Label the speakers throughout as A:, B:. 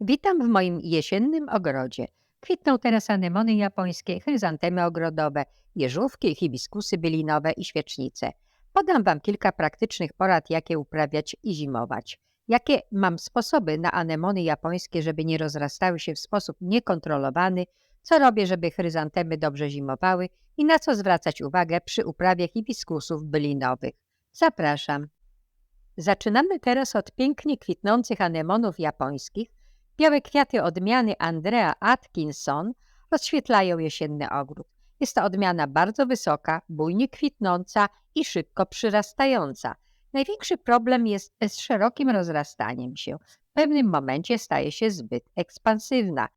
A: Witam w moim jesiennym ogrodzie. Kwitną teraz anemony japońskie, chryzantemy ogrodowe, jeżówki, hibiskusy bylinowe i świecznice. Podam Wam kilka praktycznych porad, jakie uprawiać i zimować. Jakie mam sposoby na anemony japońskie, żeby nie rozrastały się w sposób niekontrolowany, co robię, żeby chryzantemy dobrze zimowały i na co zwracać uwagę przy uprawie hibiskusów bylinowych. Zapraszam. Zaczynamy teraz od pięknie kwitnących anemonów japońskich. Białe kwiaty odmiany Andrea Atkinson rozświetlają jesienny ogród. Jest to odmiana bardzo wysoka, bujnie kwitnąca i szybko przyrastająca. Największy problem jest z szerokim rozrastaniem się. W pewnym momencie staje się zbyt ekspansywna.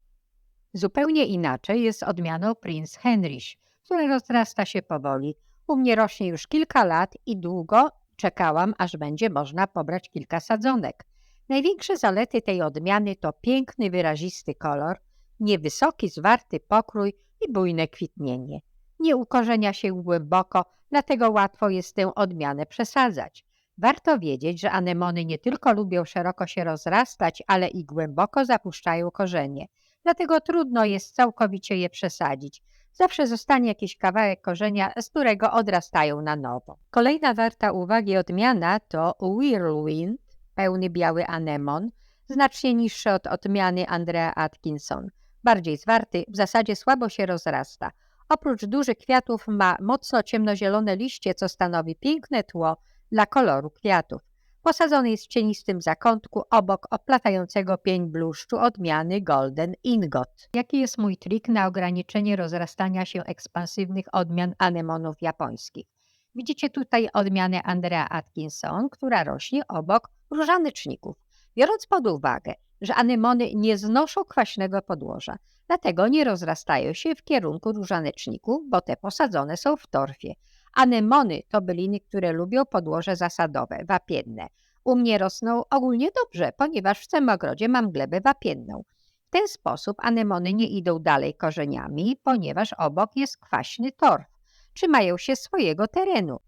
A: Zupełnie inaczej jest odmianą Prince Henrich, która rozrasta się powoli. U mnie rośnie już kilka lat i długo czekałam, aż będzie można pobrać kilka sadzonek. Największe zalety tej odmiany to piękny, wyrazisty kolor, niewysoki, zwarty pokrój i bujne kwitnienie. Nie ukorzenia się głęboko, dlatego łatwo jest tę odmianę przesadzać. Warto wiedzieć, że anemony nie tylko lubią szeroko się rozrastać, ale i głęboko zapuszczają korzenie. Dlatego trudno jest całkowicie je przesadzić. Zawsze zostanie jakiś kawałek korzenia, z którego odrastają na nowo. Kolejna warta uwagi odmiana to Whirlwind, pełny biały anemon, znacznie niższy od odmiany Andrea Atkinson. Bardziej zwarty, w zasadzie słabo się rozrasta. Oprócz dużych kwiatów ma mocno ciemnozielone liście, co stanowi piękne tło dla koloru kwiatów. Posadzony jest w cienistym zakątku obok oplatającego pień bluszczu odmiany Golden Ingot. Jaki jest mój trik na ograniczenie rozrastania się ekspansywnych odmian anemonów japońskich? Widzicie tutaj odmianę Andrea Atkinson, która rośnie obok różaneczników. Biorąc pod uwagę, że anemony nie znoszą kwaśnego podłoża, dlatego nie rozrastają się w kierunku różaneczników, bo te posadzone są w torfie. Anemony to byliny, które lubią podłoże zasadowe, wapienne. U mnie rosną ogólnie dobrze, ponieważ w tym ogrodzie mam glebę wapienną. W ten sposób anemony nie idą dalej korzeniami, ponieważ obok jest kwaśny torf. Trzymają się swojego terenu.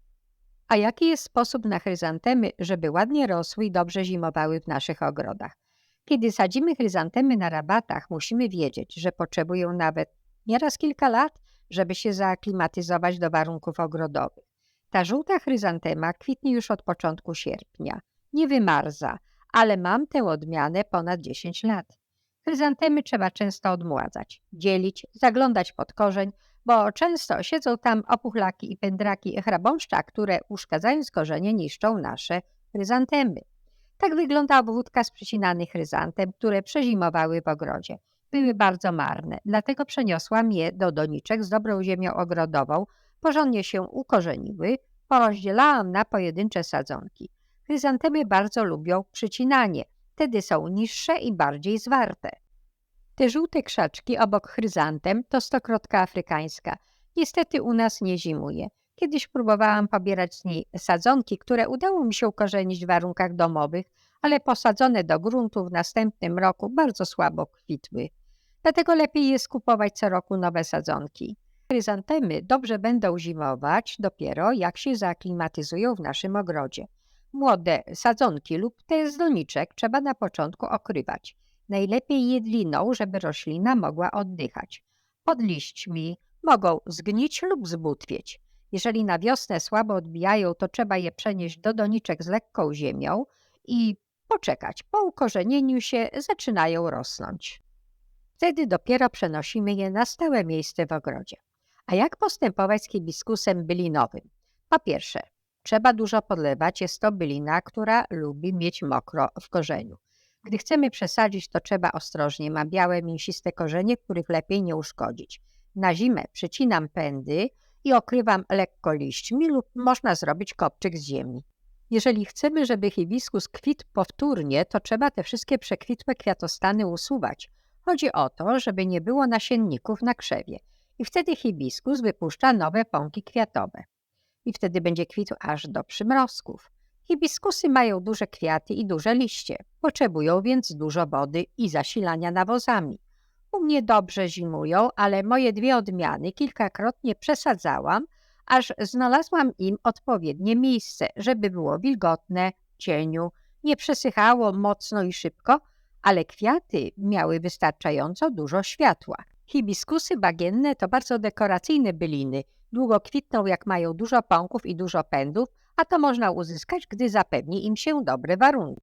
A: A jaki jest sposób na chryzantemy, żeby ładnie rosły i dobrze zimowały w naszych ogrodach? Kiedy sadzimy chryzantemy na rabatach, musimy wiedzieć, że potrzebują nawet nieraz kilka lat, żeby się zaaklimatyzować do warunków ogrodowych. Ta żółta chryzantema kwitnie już od początku sierpnia. Nie wymarza, ale mam tę odmianę ponad 10 lat. Chryzantemy trzeba często odmładzać, dzielić, zaglądać pod korzeń, bo często siedzą tam opuchlaki i pędraki chrabąszcza, które uszkadzając korzenie niszczą nasze chryzantemy. Tak wygląda obwódka z przecinanych chryzantem, które przezimowały w ogrodzie. Były bardzo marne, dlatego przeniosłam je do doniczek z dobrą ziemią ogrodową, porządnie się ukorzeniły, porozdzielałam na pojedyncze sadzonki. Chryzantemy bardzo lubią przycinanie, wtedy są niższe i bardziej zwarte. Te żółte krzaczki obok chryzantem to stokrotka afrykańska. Niestety u nas nie zimuje. Kiedyś próbowałam pobierać z niej sadzonki, które udało mi się ukorzenić w warunkach domowych, ale posadzone do gruntu w następnym roku bardzo słabo kwitły. Dlatego lepiej jest kupować co roku nowe sadzonki. Chryzantemy dobrze będą zimować dopiero jak się zaaklimatyzują w naszym ogrodzie. Młode sadzonki lub te z doniczek trzeba na początku okrywać. Najlepiej jedliną, żeby roślina mogła oddychać. Pod liśćmi mogą zgnić lub zbutwieć. Jeżeli na wiosnę słabo odbijają, to trzeba je przenieść do doniczek z lekką ziemią i poczekać. Po ukorzenieniu się zaczynają rosnąć. Wtedy dopiero przenosimy je na stałe miejsce w ogrodzie. A jak postępować z hibiskusem bylinowym? Po pierwsze, trzeba dużo podlewać. Jest to bylina, która lubi mieć mokro w korzeniu. Gdy chcemy przesadzić, to trzeba ostrożnie. Ma białe, mięsiste korzenie, których lepiej nie uszkodzić. Na zimę przycinam pędy i okrywam lekko liśćmi lub można zrobić kopczyk z ziemi. Jeżeli chcemy, żeby hibiskus kwitł powtórnie, to trzeba te wszystkie przekwitłe kwiatostany usuwać. Chodzi o to, żeby nie było nasienników na krzewie. I wtedy hibiskus wypuszcza nowe pąki kwiatowe. I wtedy będzie kwitł aż do przymrozków. Hibiskusy mają duże kwiaty i duże liście. Potrzebują więc dużo wody i zasilania nawozami. U mnie dobrze zimują, ale moje dwie odmiany kilkakrotnie przesadzałam, aż znalazłam im odpowiednie miejsce, żeby było wilgotne, cieniu, nie przesychało mocno i szybko, ale kwiaty miały wystarczająco dużo światła. Hibiskusy bagienne to bardzo dekoracyjne byliny. Długo kwitną, jak mają dużo pąków i dużo pędów, a to można uzyskać, gdy zapewni im się dobre warunki.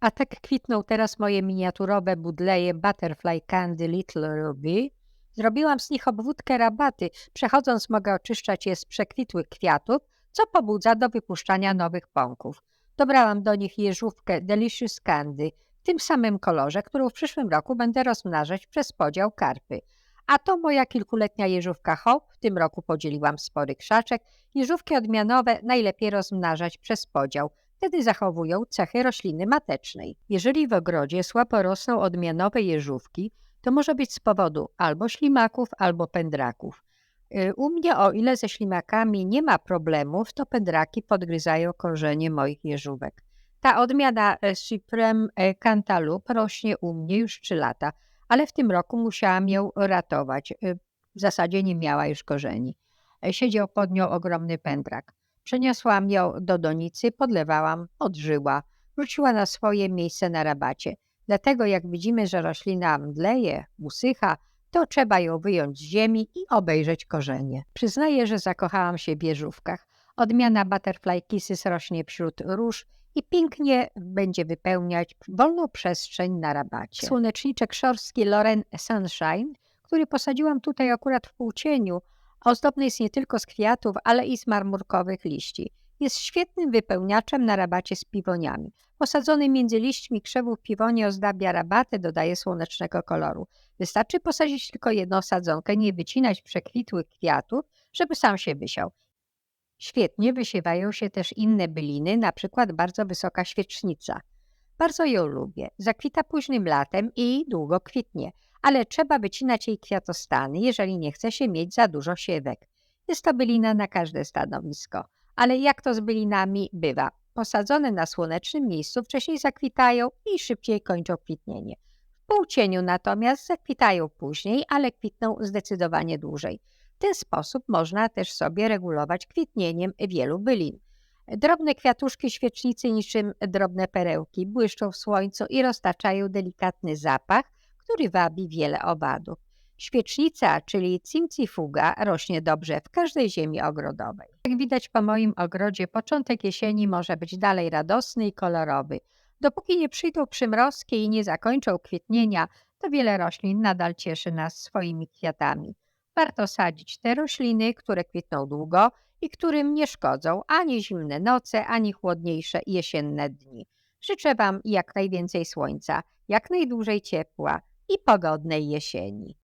A: A tak kwitną teraz moje miniaturowe budleje Butterfly Candy Little Ruby. Zrobiłam z nich obwódkę rabaty. Przechodząc mogę oczyszczać je z przekwitłych kwiatów, co pobudza do wypuszczania nowych pąków. Dobrałam do nich jeżówkę Delicious Candy w tym samym kolorze, którą w przyszłym roku będę rozmnażać przez podział karpy. A to moja kilkuletnia jeżówka Hope. W tym roku podzieliłam spory krzaczek. Jeżówki odmianowe najlepiej rozmnażać przez podział. Wtedy zachowują cechy rośliny matecznej. Jeżeli w ogrodzie słabo rosną odmianowe jeżówki, to może być z powodu albo ślimaków, albo pędraków. Y, U mnie, o ile ze ślimakami nie ma problemów, to pędraki podgryzają korzenie moich jeżówek. Ta odmiana Supreme e, Cantaloupe rośnie u mnie już 3 lata, ale w tym roku musiałam ją ratować. Y, W zasadzie nie miała już korzeni. E, Siedział pod nią ogromny pędrak. Przeniosłam ją do donicy, podlewałam, odżyła. Wróciła na swoje miejsce na rabacie. Dlatego jak widzimy, że roślina mdleje, usycha, to trzeba ją wyjąć z ziemi i obejrzeć korzenie. Przyznaję, że zakochałam się w bieżówkach. Odmiana Butterfly Kisses rośnie wśród róż i pięknie będzie wypełniać wolną przestrzeń na rabacie. Słoneczniczek szorski Loren Sunshine, który posadziłam tutaj akurat w półcieniu, ozdobny jest nie tylko z kwiatów, ale i z marmurkowych liści. Jest świetnym wypełniaczem na rabacie z piwoniami. Posadzony między liśćmi krzewów piwonie ozdabia rabatę, dodaje słonecznego koloru. Wystarczy posadzić tylko jedną sadzonkę, nie wycinać przekwitłych kwiatów, żeby sam się wysiał. Świetnie wysiewają się też inne byliny, na przykład bardzo wysoka świecznica. Bardzo ją lubię. Zakwita późnym latem i długo kwitnie, ale trzeba wycinać jej kwiatostany, jeżeli nie chce się mieć za dużo siewek. Jest to bylina na każde stanowisko. Ale jak to z bylinami bywa? Posadzone na słonecznym miejscu wcześniej zakwitają i szybciej kończą kwitnienie. W półcieniu natomiast zakwitają później, ale kwitną zdecydowanie dłużej. Ten sposób można też sobie regulować kwitnieniem wielu bylin. Drobne kwiatuszki świecznicy niczym drobne perełki błyszczą w słońcu i roztaczają delikatny zapach, który wabi wiele owadów. Świecznica, czyli cimcifuga, rośnie dobrze w każdej ziemi ogrodowej. Jak widać po moim ogrodzie, początek jesieni może być dalej radosny i kolorowy. Dopóki nie przyjdą przymrozki i nie zakończą kwitnienia, to wiele roślin nadal cieszy nas swoimi kwiatami. Warto sadzić te rośliny, które kwitną długo i którym nie szkodzą ani zimne noce, ani chłodniejsze jesienne dni. Życzę Wam jak najwięcej słońca, jak najdłużej ciepła i pogodnej jesieni.